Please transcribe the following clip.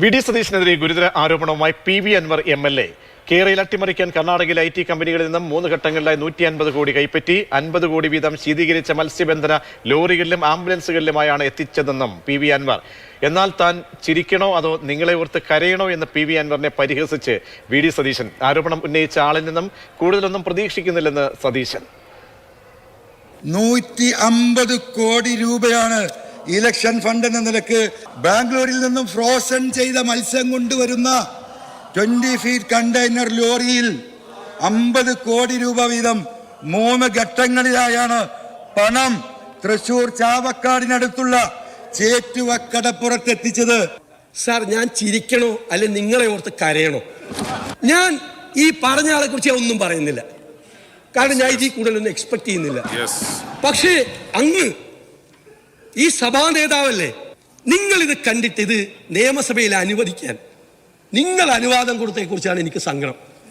V D സതീഷിനെതിരെ ഗുരുതര ആരോപണവുമായി P V Anvar M L A. കേരളയിൽ അട്ടിമറിക്കാൻ കർണാടകയിലെ ഐ ടി കമ്പനികളിൽ നിന്നും മൂന്ന് ഘട്ടങ്ങളിലായി നൂറ്റി അൻപത് കോടി കൈപ്പറ്റി അൻപത് കോടി വീതം ശീതീകരിച്ച മത്സ്യബന്ധന ലോറികളിലും ആംബുലൻസുകളിലുമായാണ് എത്തിച്ചതെന്നും പി വി അൻവർ. എന്നാൽ താൻ ചിരിക്കണോ അതോ നിങ്ങളെ ഓർത്ത് കരയണോ എന്ന് പി വി അൻവറിനെ പരിഹസിച്ച് വി ഡി സതീശൻ ആരോപണം ഉന്നയിച്ച ആളിൽ നിന്നും കൂടുതലൊന്നും പ്രതീക്ഷിക്കുന്നില്ലെന്ന് സതീശൻ. നൂറ്റി അമ്പത് കോടി രൂപയാണ് ഇലക്ഷൻ ഫണ്ട് എന്ന നിലയ്ക്ക് ബാംഗ്ലൂരിൽ നിന്നും ഫ്രോസൺ ചെയ്ത മത്സ്യം കൊണ്ടുവരുന്ന ട്വന്റി ഫീറ്റ് കണ്ടെയ്നർ ലോറിയിൽ അമ്പത് കോടി രൂപ വീതം മൂന്ന് ഘട്ടങ്ങളിലായാണ് പണം തൃശൂർ ചാവക്കാടിനടുത്തുള്ള ചേറ്റുവക്കടപ്പുറത്ത് എത്തിച്ചത് സാർ ഞാൻ ചിരിക്കണോ? അല്ലെ നിങ്ങളെ ഓർത്ത് കരയണോ? ഞാൻ ഈ പറഞ്ഞ ആളെ കുറിച്ച് ഒന്നും പറയുന്നില്ല. കാരണം ഞാൻ ഇതിൽ കൂടുതലൊന്നും എക്സ്പെക്ട് ചെയ്യുന്നില്ല. പക്ഷേ അങ്ങ് ഈ സഭാ നേതാവല്ലേ? നിങ്ങൾ ഇത് കണ്ടിട്ട് ഇത് നിയമസഭയിൽ അനുവദിക്കാൻ. നിങ്ങൾ അനുവാദം കൊടുത്തതിനെ കുറിച്ചാണ് എനിക്ക് സങ്കടം.